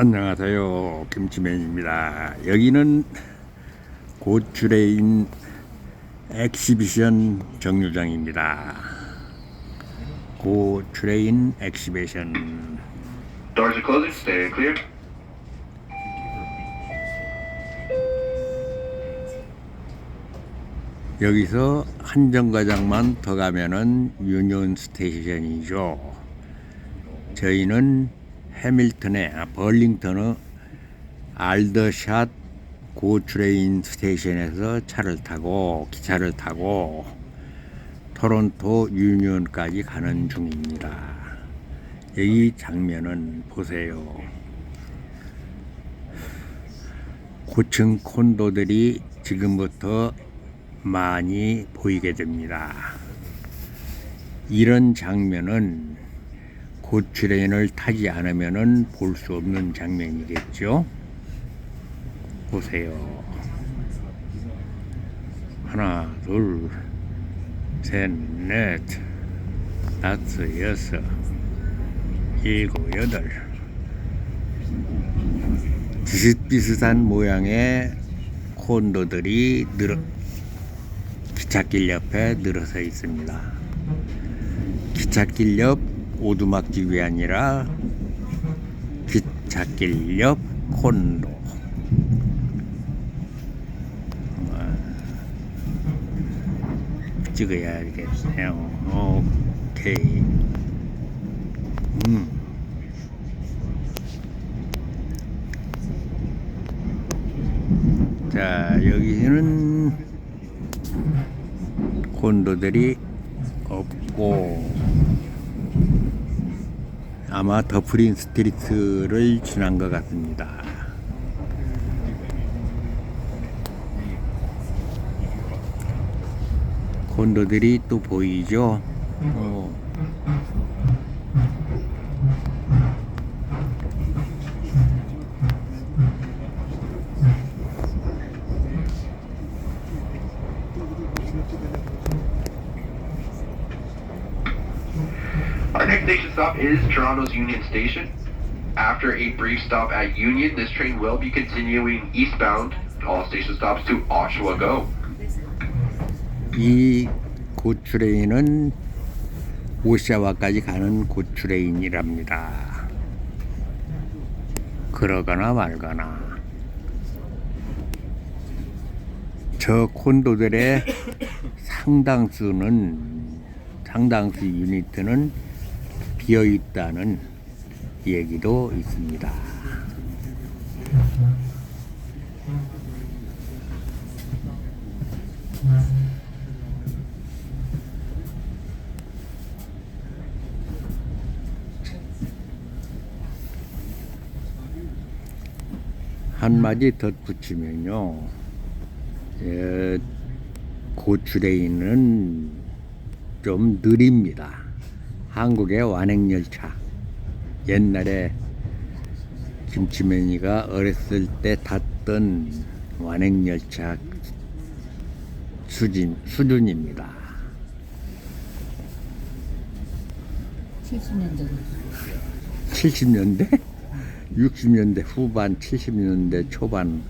안녕하세요 김치맨입니다 여기는 고추레인 엑시비션 정류장입니다 고추레인 엑시비션 Doors are closing. Stay clear. 여기서 한 정거장만 더 가면은 유니온 스테이션이죠 저희는 해밀턴의 아, 벌링턴의 알더샷 고추레인 스테이션에서 차를 타고 기차를 타고 토론토 유니온까지 가는 중입니다. 여기 장면은 보세요. 고층 콘도들이 지금부터 많이 보이게 됩니다. 이런 장면은 고추레인을 타지 않으면은 볼 수 없는 장면이겠죠. 보세요. 하나, 둘, 셋, 넷, 다섯, 여섯, 일곱, 여덟. 비슷비슷한 모양의 콘도들이 늘어 기찻길 옆에 늘어서 있습니다. 기찻길 옆 오두막집이 아니라 기찻길 옆 콘도. 아, 찍어야겠네요. 오케이. 음. 자, 여기는 콘도들이 없고 아마 더프린 스트리트를 지난 것 같습니다. 콘도들이 또 보이죠? 어. Station stop is Toronto's Union Station. After a brief stop at Union, this train will be continuing eastbound. All station stops to Oshawa Go. 이 고추레인은 오샤와까지 가는 고추레인이랍니다. 그러거나 말거나. 저 콘도들의 상당수는 상당수 유니트는 비어 있다는 얘기도 있습니다. 한마디 덧붙이면요. 에, 고추레인은 좀 느립니다. 한국의 완행열차. 옛날에 김치맨이가 어렸을 때 탔던 완행열차 수준, 수준입니다. 70년대 70년대? 60년대 후반, 70년대 초반.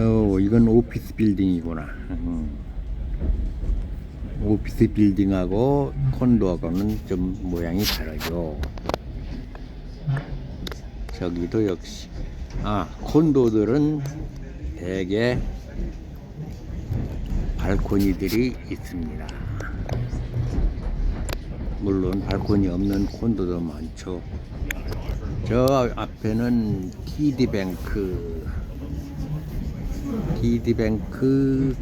어, 이건 오피스 빌딩이구나. 음. 오피스 빌딩하고 콘도하고는 좀 모양이 다르죠. 저기도 역시. 아, 콘도들은 대개 발코니들이 있습니다. 물론 발코니 없는 콘도도 많죠. 저 앞에는 TD뱅크, TD뱅크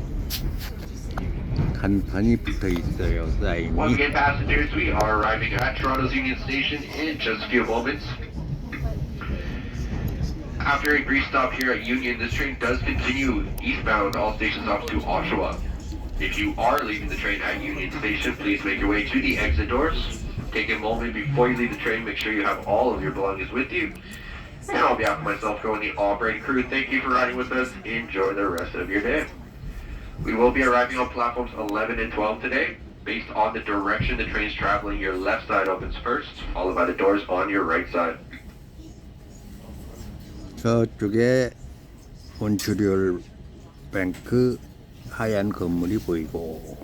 간판이 붙어 있어요. Once 사인이. again, passengers, we are arriving at Toronto's Union Station in just a few moments. After a brief stop here at Union, this train does continue eastbound all station stops to Oshawa. If you are leaving the train at Union Station, please make your way to the exit doors. Take a moment before you leave the train, make sure you have all of your belongings with you. And on behalf of myself and the operating crew, thank you for riding with us. Enjoy the rest of your day. We will be arriving on platforms 11 and 12 today. Based on the direction the train's traveling, your left side opens first, followed by the doors on your right side. 저쪽에 몬트리올 뱅크 하얀 건물이 보이고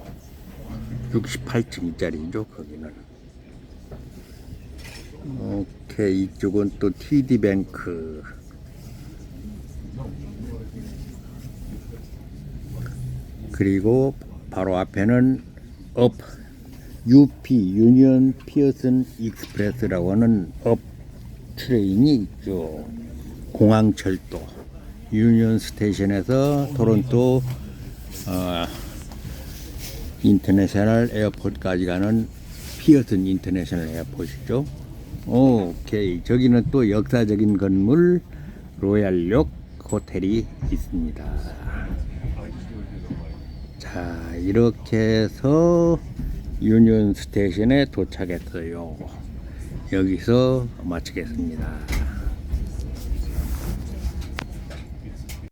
68층짜리죠 거기는 오케이 이쪽은 또 TD 뱅크 그리고 바로 앞에는 업 UP 유니언 피어슨 익스프레스라고 하는 업 트레인이 있죠. 공항철도 유니언 스테이션에서 토론토 어, 인터내셔널 에어포트까지 가는 피어슨 인터내셔널 에어포트죠. 오케이 저기는 또 역사적인 건물 로얄욕 호텔이 있습니다. 자 이렇게 해서 유니언 스테이션에 도착했어요. 여기서 마치겠습니다.